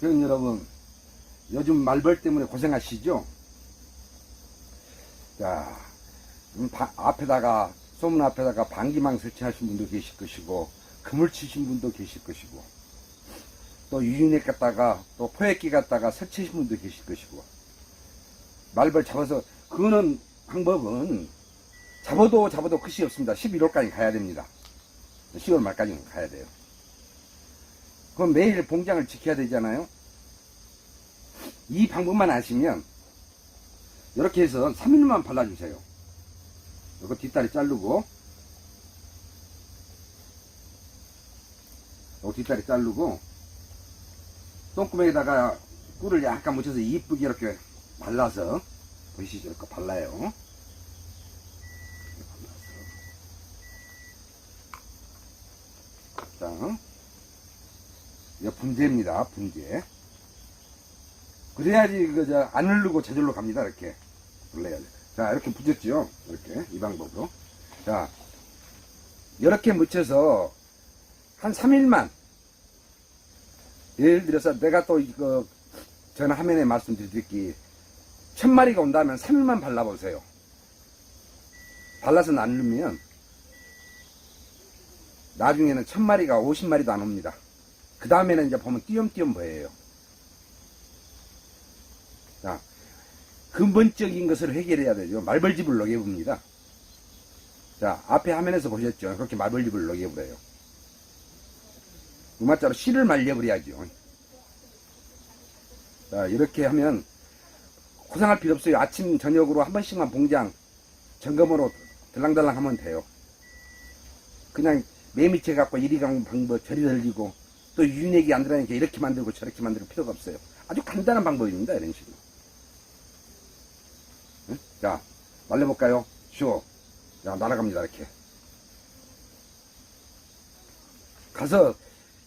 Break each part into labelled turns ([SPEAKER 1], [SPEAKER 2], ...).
[SPEAKER 1] 그럼 여러분, 요즘 말벌 때문에 고생하시죠? 자, 음, 바- 앞에다가, 소문 앞에다가 방기망 설치하신 분도 계실 것이고, 그물 치신 분도 계실 것이고, 또 유인액 갖다가, 또 포획기 갖다가 설치하신 분도 계실 것이고, 말벌 잡아서, 그거는 방법은, 잡아도 잡아도 끝이 없습니다. 11월까지 가야 됩니다. 10월 말까지는 가야 돼요. 그럼 매일 봉장을 지켜야 되잖아요. 이 방법만 아시면 이렇게 해서 3일만 발라주세요. 이거 뒷다리 자르고 이 뒷다리 자르고 똥구멍에다가 꿀을 약간 묻혀서 이쁘게 이렇게 발라서 보이시죠? 이렇게 발라요. 자, 이거 분재입니다. 분재. 그래야지 그저 안 흐르고 저절로 갑니다. 이렇게 눌러야 돼. 자 이렇게 붙였죠. 이렇게 이 방법으로. 자 이렇게 묻혀서 한 3일만 예를 들어서 내가 또 이거 전화 화면에 말씀드릴게 천 마리가 온다면 3일만 발라보세요. 발라서 안 누르면 나중에는 천 마리가 50마리도 안 옵니다. 그 다음에는 이제 보면 띄엄띄엄 보여요. 자, 근본적인 것을 해결해야 되죠. 말벌집을 녹여봅니다. 자, 앞에 화면에서 보셨죠? 그렇게 말벌집을 녹여버려요. 우마자로 씨를 말려버려야죠. 자, 이렇게 하면 고생할 필요 없어요. 아침, 저녁으로 한 번씩만 봉장 점검으로 들랑달랑 하면 돼요. 그냥 매미채 갖고 이리 가는 방법 저리 들리고 또 유인액이 안 들어가니까 이렇게 만들고 저렇게 만들 필요가 없어요. 아주 간단한 방법입니다. 이런 식으로. 응? 자, 말려볼까요? 쇼. 자, 날아갑니다. 이렇게. 가서,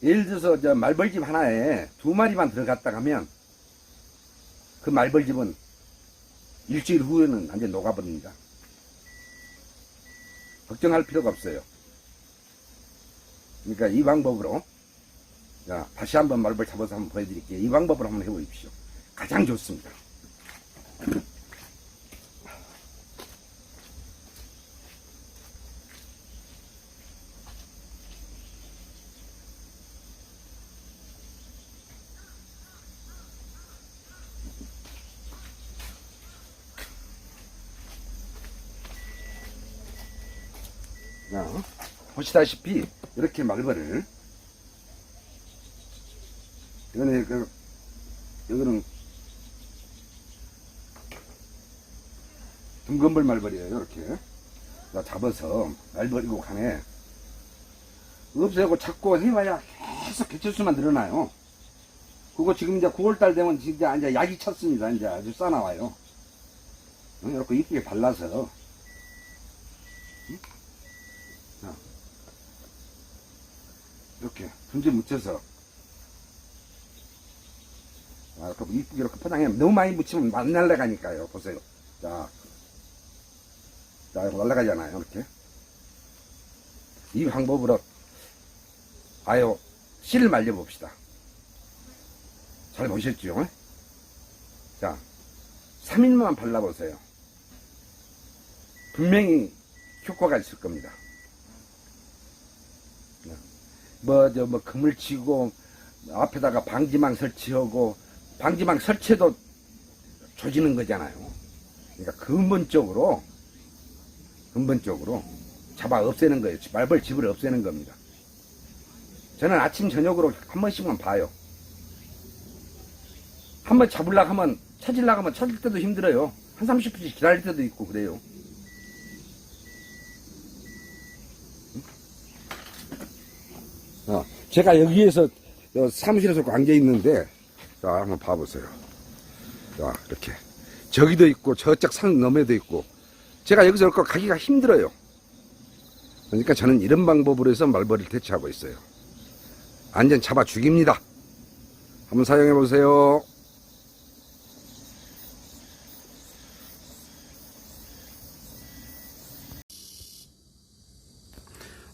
[SPEAKER 1] 예를 들어서 저 말벌집 하나에 두 마리만 들어갔다 가면 그 말벌집은 일주일 후에는 완전 녹아버립니다. 걱정할 필요가 없어요. 그러니까 이 방법으로 자, 다시 한번 말벌 잡아서 한번 보여드릴게요. 이 방법으로 한번 해보십시오. 가장 좋습니다. 자, 보시다시피 이렇게 말벌을 이거는 그 이거는 등건벌 말벌이에요 이렇게. 자, 잡아서 말벌이고 간에 없애고 자꾸 해봐야. 계속 개체수만 늘어나요. 그거 지금 이제 9월달 되면 진짜 이제 약이 찼습니다. 이제 아주 싸나와요. 어, 이렇게 이쁘게 발라서. 이렇게 분재 묻혀서 아, 이렇게 이쁘게 이렇게 포장해. 너무 많이 묻히면 안 날아가니까요. 보세요. 자. 자, 이거 날아가잖아요. 이렇게. 이 방법으로, 아유, 씨를 말려봅시다. 잘 보셨죠? 자, 3일만 발라보세요. 분명히 효과가 있을 겁니다. 뭐, 저, 뭐, 금을 치고, 앞에다가 방지망 설치하고, 방지망 설치도 조지는 거잖아요. 그러니까 근본적으로, 근본적으로 잡아 없애는 거예요. 말벌 집을 없애는 겁니다. 저는 아침, 저녁으로 한 번씩만 봐요. 한 번 잡으려고 하면, 찾으려고 하면 찾을 때도 힘들어요. 한 30분씩 기다릴 때도 있고 그래요. 어, 제가 여기에서 여 사무실에서 앉아 있는데, 자, 한번 봐보세요. 자, 이렇게. 저기도 있고, 저쪽 산 너머에도 있고, 제가 여기서 이렇게 가기가 힘들어요. 그러니까 저는 이런 방법으로 해서 말벌이를 대처하고 있어요. 완전 잡아 죽입니다. 한번 사용해 보세요.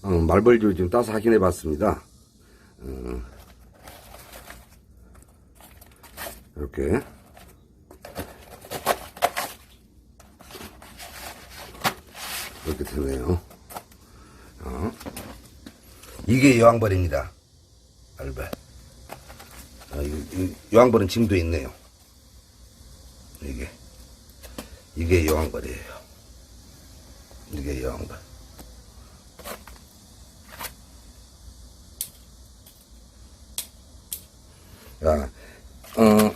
[SPEAKER 1] 어, 말벌도 좀 따서 확인해 봤습니다. 어, 이렇게. 이렇게 되네요. 어. 이게 여왕벌입니다. 알바. 아, 이, 이 여왕벌은 지금도 있네요. 이게. 이게 여왕벌이에요. 이게 여왕벌. 야, 어,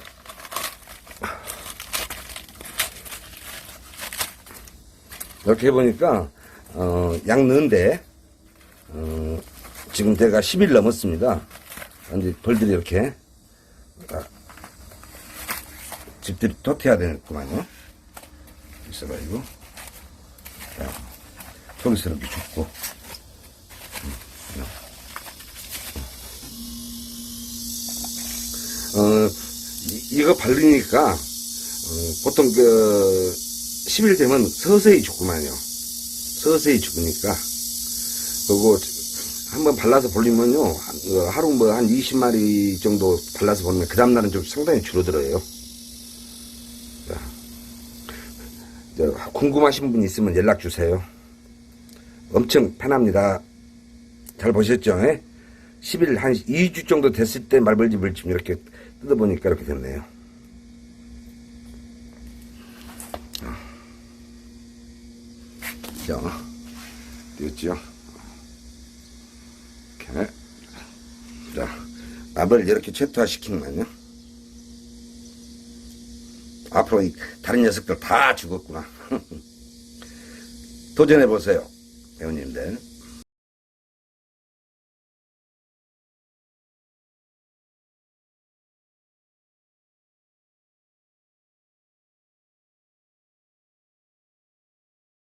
[SPEAKER 1] 이렇게 해보니까, 어, 양 넣은데, 어, 지금 제가 10일 넘었습니다. 이제 벌들이 이렇게, 아, 집들이 토태야 되겠구만요. 이거. 자, 저기서 이렇게 줍고. 어, 이- 이거 바르니까, 어, 보통 그, 10일 되면 서서히 죽구만요. 서서히 죽으니까. 그리고 한번 발라서 볼리면요, 한- 어, 하루 뭐 한 20마리 정도 발라서 보면 그 다음날은 좀 상당히 줄어들어요. 궁금하신 분 있으면 연락 주세요. 엄청 편합니다. 잘 보셨죠? 예? 10일 한 2주 정도 됐을 때 말벌집을 지금 이렇게 뜯어보니까 이렇게 됐네요. 자, 되었죠? 이렇게. 자, 말벌 이렇게 최토화시키면요. 앞으로 이 다른 녀석들 다 죽었구나. 도전해보세요, 배우님들.